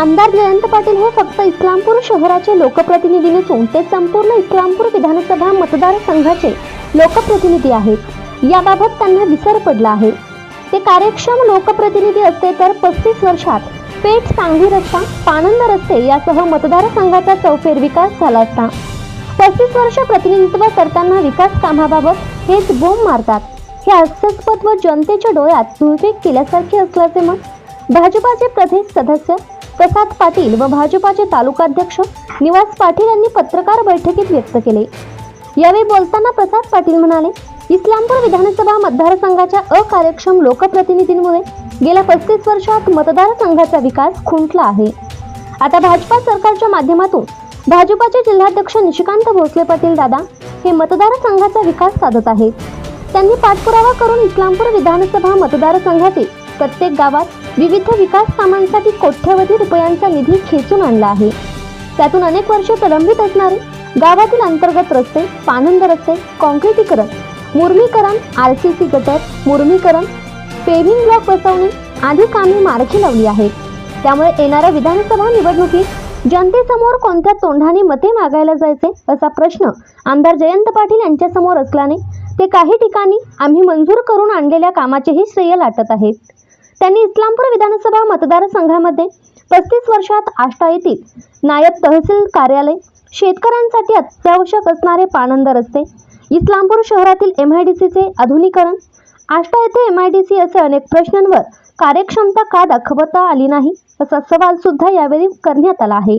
आमदार जयंत पाटील हे फक्त इस्लामपूर शहराचे लोकप्रतिनिधी नसून ते संपूर्ण इस्लामपूर विधानसभा मतदारसंघाचे लोकप्रतिनिधी आहेत. याबाबत त्यांना विसर पडला आहे. ते कार्यक्षम लोकप्रतिनिधी असते तर पस्तीस वर्षात पेठ सांगवी रस्ता पानंद रस्ते यासह मतदारसंघाचा चौफेर विकास झाला असता. पस्तीस वर्ष प्रतिनिधित्व करताना विकास कामाबाबत हेच बोंब मारतात. हे हास्यास्पद व जनतेच्या डोळ्यात धुळफेक केल्यासारखे असल्याचे मत भाजपाचे प्रदेश सदस्य प्रसाद पाटील व भाजपाचे तालुकाध्यक्ष निवास पाटील यांनी पत्रकार बैठकीत व्यक्त केले. यावेळी बोलताना प्रसाद पाटील म्हणाले इस्लामपूर विधानसभा मतदारसंघाच्या अकार्यक्षम लोकप्रतिनिधींमुळे गेल्या पस्तीस वर्षात मतदारसंघाचा विकास खुंटला आहे. आता भाजपा सरकारच्या माध्यमातून भाजपाचे जिल्हाध्यक्ष निशिकांत भोसले पाटील दादा हे मतदारसंघाचा विकास साधत आहेत. त्यांनी पाठपुरावा करून इस्लामपूर विधानसभा मतदारसंघातील प्रत्येक गावात विविध विकास कामांसाठी कोट्यवधी रुपयांचा निधी खेचून आणला आहे. त्यातून अनेक वर्षे प्रलंबित असणारे गावातील अंतर्गत रस्ते पानंद रस्ते कॉन्क्रिटीकरण मुर्मीकरण आर सी सी गटर मुर्मीकरण पेव्हिंग ब्लॉक बसवणे आदी कामे मार्गी लावली आहेत. त्यामुळे येणाऱ्या विधानसभा निवडणुकीत जनतेसमोर कोणत्या तोंडाने मते मागायला जायचे असा प्रश्न आमदार जयंत पाटील यांच्यासमोर असल्याने ते काही ठिकाणी आम्ही मंजूर करून आणलेल्या कामाचेही श्रेय लाटत आहेत. त्यांनी इस्लामपूर विधानसभा मतदारसंघामध्ये पस्तीस वर्षात आष्टा येथील नायब तहसील कार्यालय शेतकऱ्यांसाठी अत्यावश्यक असणारे पाणंद रस्ते इस्लामपूर शहरातील एम आय डी सीचे आधुनिकरण. आष्टा येथे एम आय डी सी असे अनेक प्रश्नांवर कार्यक्षमता का दाखवता आली नाही? असा सवाल सुद्धा यावेळी करण्यात आला आहे.